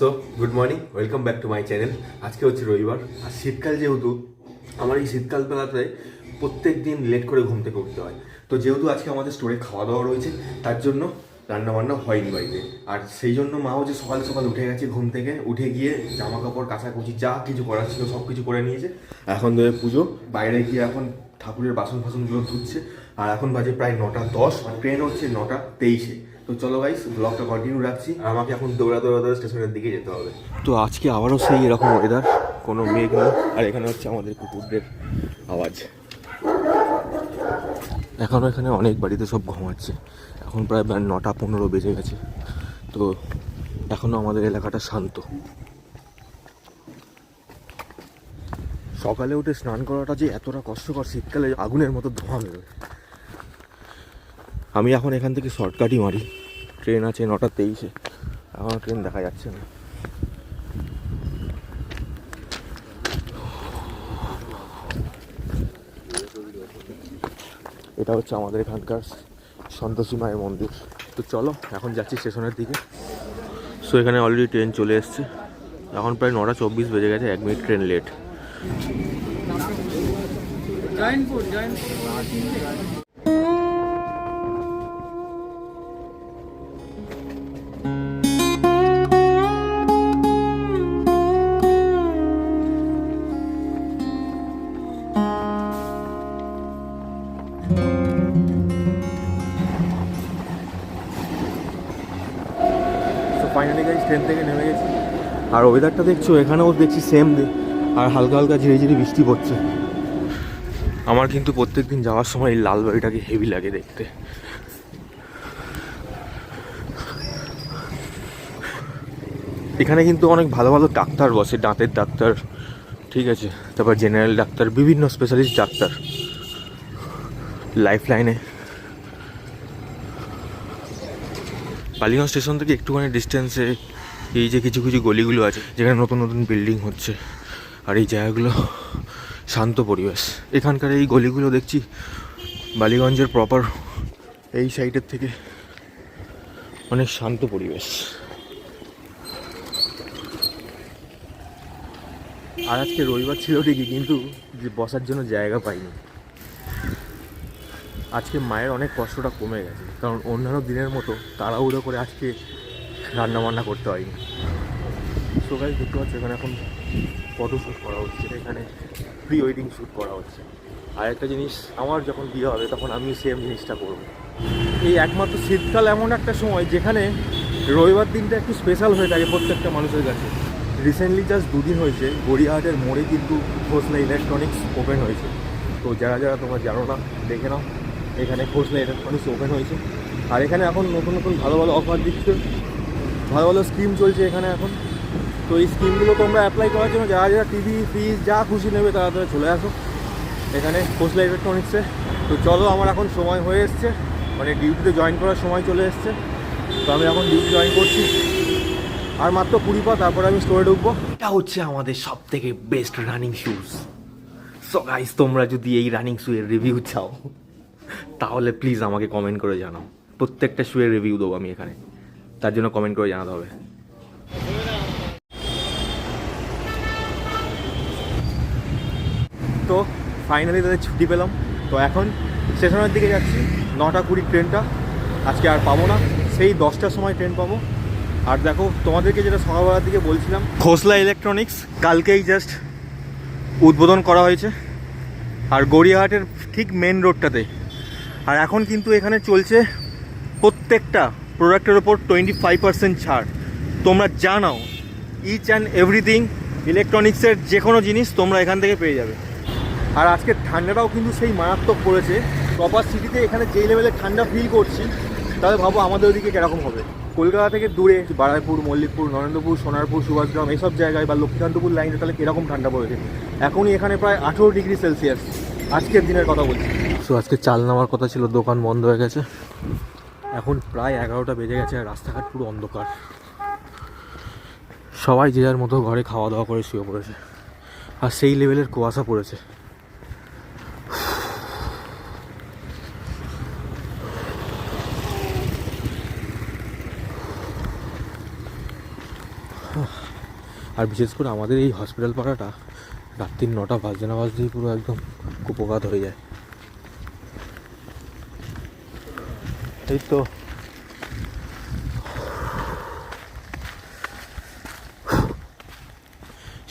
So good morning welcome back to my channel আজকে হচ্ছে রবিবার। আর শীতকাল যেহেতু, আমার এই শীতকাল বেলাতে প্রত্যেক দিন লেট করে ঘুম থেকে উঠতে হয়। তো যেহেতু আজকে আমাদের স্টোরে খাওয়া দাওয়া রয়েছে, তার জন্য রান্না বান্না হয়নি বাড়িতে। আর সেই জন্য মাও যে সকাল সকাল উঠে গেছে ঘুম থেকে, উঠে গিয়ে জামা কাপড় কাচাকুচি, যা কিছু করার ছিল সব কিছু করে নিয়েছে। এখন ধরে পুজো, বাইরে গিয়ে এখন ঠাকুরের বাসন ফাসনগুলো ধুচ্ছে। আর এখন বাজে প্রায় নটা দশ, আর ট্রেন হচ্ছে নটা তেইশে। তো চলো গাইস ব্লগটা কন্টিনিউ রাখছি। আমাকে এখন দৌড়া দৌড়া দৌড়া স্টেশনের দিকে যেতে হবে। তো আজকে আবারও সেই এরকম ওয়েদার কোনো মেঘ না আর এখানে হচ্ছে আমাদের কুকুরদের আওয়াজ। এখনও এখানে অনেক বাড়িতে সব ঘুমাচ্ছে। এখন প্রায় নটা পনেরো বেজে গেছে। তো এখনও আমাদের এলাকাটা শান্ত। সকালে উঠে স্নান করাটা যে এতটা কষ্টকর, শীতকালে আগুনের মতো ধোঁয়া বেরোয়। আমি এখন এখান থেকে শর্টকাটই মারি। ট্রেন আছে নটা তেইশে। এখন ট্রেন দেখা যাচ্ছে না। এটা হচ্ছে আমাদের এখানকার সন্তোষী মায়ের মন্দির। তো চলো, এখন যাচ্ছি স্টেশনের দিকে। সো এখানে অলরেডি ট্রেন চলে এসছে। এখন প্রায় নটা চব্বিশ বেজে গেছে, এক মিনিট ট্রেন লেট ট্রেন থেকে নেমে গেছি। আর ওয়েদারটা দেখছ এখানেও দেখছি সেম আর হালকা হালকা ঝিরি ঝিরি বৃষ্টি পড়ছে। আমার কিন্তু প্রত্যেক দিন যাওয়ার সময় এই লাল বাড়িটাকে হেভি লাগে দেখতে। এখানে কিন্তু অনেক ভালো ভালো ডাক্তার বসে দাঁতের ডাক্তার ঠিক আছে? তারপর জেনারেল ডাক্তার বিভিন্ন স্পেশালিস্ট ডাক্তার। লাইফ লাইনে বালিগঞ্জ স্টেশন থেকে একটুখানি ডিস্টেন্সে এই যে কিছু কিছু গলিগুলো আছে, যেখানে নতুন নতুন বিল্ডিং হচ্ছে, আর এই জায়গাগুলো শান্ত পরিবেশ। এখানকার এই গলিগুলো দেখছি, বালিগঞ্জের প্রপার এই সাইডের থেকে অনেক শান্ত পরিবেশ। আর আজকে রবিবার ছিল ঠিকই, কিন্তু যে বসার জন্য জায়গা পাইনি। আজকে মায়ের অনেক কষ্টটা কমে গেছে, কারণ অন্যান্য দিনের মতো তাড়াহুড়ো করে আজকে রান্না বান্না করতে হয়নি সবাই দেখতে পাচ্ছি, এখানে এখন ফটো শ্যুট করা হচ্ছে, এখানে প্রি ওয়েডিং শ্যুট করা হচ্ছে। আর একটা জিনিস, আমার যখন বিয়ে হবে, তখন আমি সেম জিনিসটা করব। এই একমাত্র শীতকাল এমন একটা সময় যেখানে রবিবার দিনটা একটু স্পেশাল হয়ে থাকে প্রত্যেকটা মানুষের কাছে। রিসেন্টলি জাস্ট দুদিন হয়েছে, গড়িয়াহাটের মোড়ে কিন্তু খোসলা ইলেকট্রনিক্স ওপেন হয়েছে। তো যারা যারা তোমরা জানো না, দেখে নাও, এখানে খোসলা ইলেকট্রনিক্স ওপেন হয়েছে। আর এখানে এখন নতুন নতুন ভালো ভালো অফার দিচ্ছে। ভালো ভালো স্কিম চলছে এখানে এখন। তো এই স্কিমগুলো তোমরা অ্যাপ্লাই করার জন্য যারা যারা টিভি ফ্রিজ যা খুশি নেবে তারা তারা চলে আসো। এখানে খোসলা ইলেকট্রনিক্সে তো চলো আমার এখন সময় হয়ে এসছে। মানে ডিউটিতে জয়েন করার সময় চলে এসছে। তো আমি এখন ডিউটি জয়েন করছি। আর মাত্র কুড়ি পা, তারপরে আমি স্টোরে ঢুকবো। এটা হচ্ছে আমাদের সব থেকে best running shoes so guys তোমরা যদি এই রানিং শুয়ের রিভিউ চাও, তাহলে প্লিজ আমাকে কমেন্ট করে জানাও। প্রত্যেকটা শুয়ের রিভিউ দেবো আমি এখানে। তার জন্য কমেন্ট করে জানাতে হবে। তো ফাইনালি তাদের ছুটি পেলাম। তো এখন স্টেশনের দিকে যাচ্ছি। নটা কুড়ি ট্রেনটা। আজকে আর পাবো না। সেই দশটার সময় ট্রেন পাবো। আর দেখো, তোমাদেরকে যেটা সকালবেলার দিকে বলছিলাম, খোসলা ইলেকট্রনিক্স কালকেই জাস্ট উদ্বোধন করা হয়েছে। আর গড়িয়াহাটের ঠিক মেন রোডটাতে আর এখন কিন্তু এখানে চলছে প্রত্যেকটা প্রোডাক্টের ওপর টোয়েন্টি ফাইভ পার্সেন্ট ছাড়। তোমরা জানাও ইচ অ্যান্ড এভরিথিং ইলেকট্রনিক্সের যে কোনো জিনিস তোমরা এখান থেকে পেয়ে যাবে। আর আজকে ঠান্ডাটাও কিন্তু সেই মারাত্মক পড়েছে। প্রপার সিটিতে এখানে যেই লেভেলে ঠান্ডা ফিল করছি, তাহলে ভাবো আমাদের ওদিকে কীরকম হবে। কলকাতা থেকে দূরে, বারাইপুর, মল্লিকপুর, নরেন্দ্রপুর, সোনারপুর, সুভাষগ্রাম এইসব জায়গায় বা লক্ষ্মীকান্তপুর লাইনে তাহলে কীরকম ঠান্ডা পড়েছে? এখনই এখানে প্রায় আঠেরো ডিগ্রি সেলসিয়াস। আজকের দিনের কথা বলছি। সো আজকে চাল নামার কথা ছিল, দোকান বন্ধ হয়ে গেছে। এখন প্রায় এগারোটা বেজে গেছে আর রাস্তাঘাট পুরো অন্ধকার। সবাই যে যার মতো ঘরে খাওয়া দাওয়া করে শুয়ে পড়েছে। আর সেই লেভেলের কুয়াশা পড়েছে। আর বিশেষ করে আমাদের এই হসপিটাল পাড়াটা রাত্রির নটা বাজে না বাজতেই পুরো একদম কুপকাত হয়ে যায়। এই তো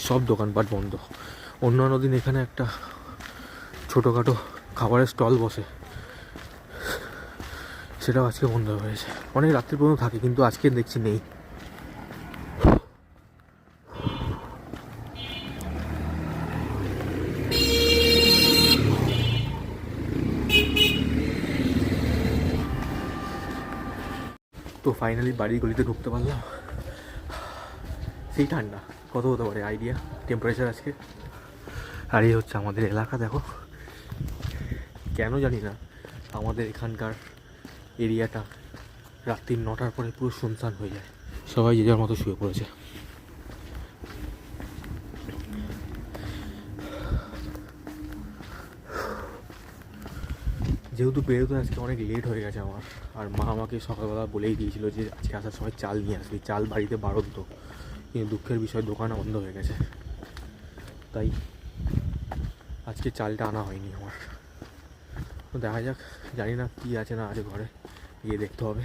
সব দোকানপাট বন্ধ। অন্যান্য দিন এখানে একটা ছোটোখাটো খাবারের স্টল বসে। সেটাও আজকে বন্ধ হয়েছে অনেক রাত্রি পর্যন্ত থাকে, কিন্তু আজকে দেখছি নেই। তো ফাইনালি বাড়ির গলিতে ঢুকতে পারলাম। সেই ঠান্ডা। কত হতে পারে? আইডিয়া টেম্পারেচার আজকে? আর এই হচ্ছে আমাদের এলাকা, দেখো। কেন জানি না, আমাদের এখানকার এরিয়াটা রাত্রি নটার পরে পুরো শুনশান হয়ে যায়। সবাই যে যার মতো শুয়ে পড়েছে। যেহেতু বেরোতে আজকে অনেক লেট হয়ে গেছে আমার। আর মা আমাকে সকালবেলা বলেই দিয়েছিল যে, আজকে আসার সময় চাল নিয়ে আসবি চাল বাড়িতে বাড়ন্ত কিন্তু দুঃখের বিষয়, দোকান বন্ধ হয়ে গেছে। তাই আজকে চালটা আনা হয়নি আমার। তো দেখা যাক, জানি না কী আছে না আছে ঘরে। গিয়ে দেখতে হবে।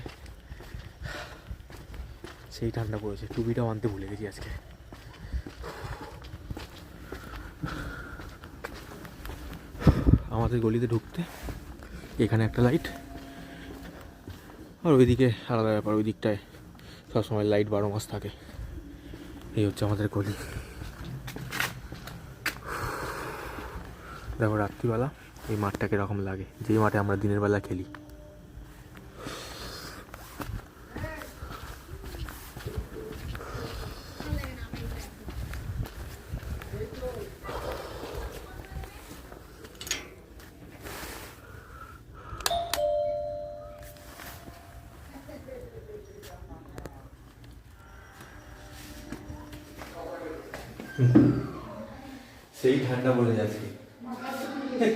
সেই ঠান্ডা পড়েছে। টুপিটাও আনতে ভুলে গেছি আজকে। আমাদের গলিতে ঢুকতে এখানে একটা লাইট আর ওইদিকে আলাদা ব্যাপার, ওই দিকটায় সবসময় লাইট বারো মাস থাকে। এই হচ্ছে আমাদের গলি। দেখো রাত্রিবেলা এই মাঠটা কীরকম লাগে? যেই মাঠে আমরা দিনের বেলা খেলি। সেই ঠান্ডা পড়ে যাচ্ছে।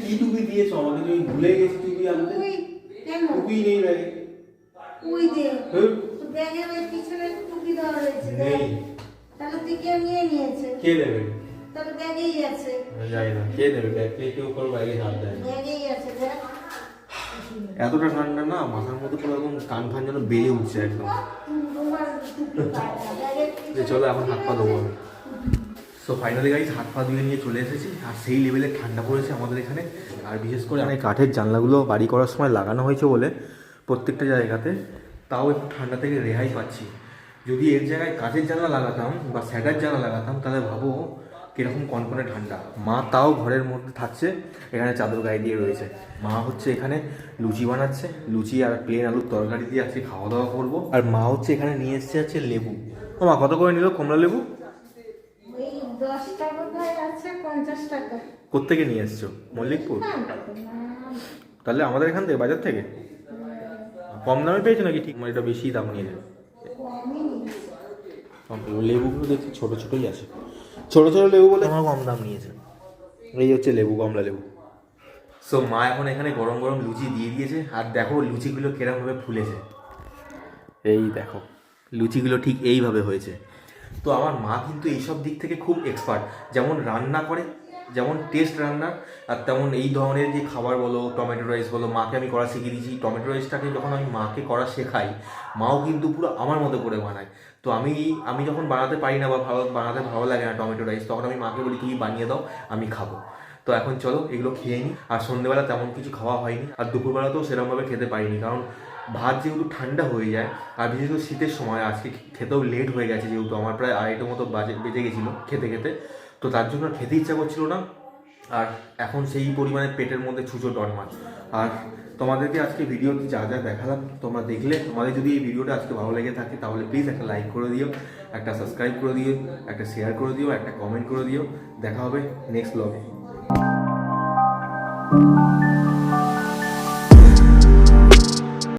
কি টুপি দিয়েছ? আমাকে তুমি ভুলে গেছি টুপি আনতে। ওই কেন? টুপি নেই ব্যাগে। ওই যে হুম, ব্যাগের ওই পিছনে টুপি দেওয়া রয়েছে নেই। তাহলে তুই কেউ নিয়ে নিয়েছে? কে দেবে? তাহলে ব্যাগেই আছে। জানি না কে দেবে ব্যাগ? কে কেউ কারও ব্যাগে হাত দেয় না। ব্যাগেই আছে দেখ। এতটা ঠান্ডা না মাথার মধ্যে পুরো একদম কান ফান যেন বেড়ে উঠছে একদম। চলো এখন হাত পা দেবো আমি। সো ফাইনালি গাইজ হাত পা ধুয়ে নিয়ে চলে এসেছি। আর সেই লেভেলে ঠান্ডা পড়েছে আমাদের এখানে। আর বিশেষ করে অনেক কাঠের জানলাগুলো বাড়ি করার সময় লাগানো হয়েছে বলে প্রত্যেকটা জায়গাতে। তাও একটু ঠান্ডা থেকে রেহাই পাচ্ছি। যদি এর জায়গায় কাঠের জানলা লাগাতাম বা স্যাটার জানলা লাগাতাম, তাহলে ভাবো কীরকম কনকনে ঠান্ডা। মা তাও ঘরের মধ্যে থাকছে, এখানে চাদর গায়ে দিয়ে রয়েছে। মা হচ্ছে এখানে লুচি বানাচ্ছে। লুচি আর প্লেন আলুর তরকারি দিয়ে আজকে খাওয়া দাওয়া করব। আর মা হচ্ছে এখানে নিয়ে এসছে হচ্ছে লেবু। ও মা, কত করে নিল? কমলা লেবু? দশটা বোধহয় আছে পঞ্চাশ টাকা। কোত্থেকে নিয়ে এসছো? মল্লিকপুর? তাহলে আমাদের এখান থেকে বাজার থেকে? কম দামে পেয়েছ নাকি ঠিক? মানে এটা বেশি দাম নিয়ে নেবে। লেবুগুলো দেখছি ছোটো ছোটোই আছে। ছোটো ছোটো লেবু বলে আমার কম দাম নিয়েছে। এই হচ্ছে লেবু কমলা লেবু। সো মা এখন এখানে গরম গরম লুচি দিয়ে দিয়েছে আর দেখো লুচিগুলো কিরমভাবে ফুলেছে। এই দেখো লুচিগুলো ঠিক এইভাবে হয়েছে। তো আমার মা কিন্তু এইসব দিক থেকে খুব এক্সপার্ট যেমন রান্না করে, যেমন টেস্ট রান্না, আর তেমন এই ধরনের যে খাবার বলো টমেটো রাইস বলো, মাকে আমি করা শিখিয়ে দিয়েছি। টমেটো রাইসটাকে যখন আমি মাকে করা শেখাই, মাও কিন্তু পুরো আমার মতো করে বানায়। তো আমি আমি যখন বানাতে পারি না বা ভালো, বানাতে ভালো লাগে না টমেটো রাইস তখন আমি মাকে বলি, তুমি বানিয়ে দাও, আমি খাব। তো এখন চলো, এগুলো খেয়ে নিই আর সন্ধ্যেবেলা তেমন কিছু খাওয়া হয়নি। আর দুপুরবেলাতেও সেরকমভাবে খেতে পারিনি। কারণ ভাত যেহেতু ঠান্ডা হয়ে যায়, আর বিশেষ করে শীতের সময়, আজকে খেতেও লেট হয়ে গেছে যেহেতু, আমার প্রায় আড়াইটার মতো বাজে, বেজে গেছিল খেতে খেতে। তো তার জন্য খেতে ইচ্ছা করছিল না। আর এখন সেই পরিমাণে পেটের মধ্যে ছুঁচো ডরমার আর তোমাদেরকে আজকে ভিডিওতে যা যা দেখালাম, তোমরা দেখলে। তোমাদের যদি এই ভিডিওটা আজকে ভালো লেগে থাকে, তাহলে প্লিজ একটা লাইক করে দিও, একটা সাবস্ক্রাইব করে দিও, একটা শেয়ার করে দিও, একটা কমেন্ট করে দিও। দেখা হবে নেক্সট ব্লগে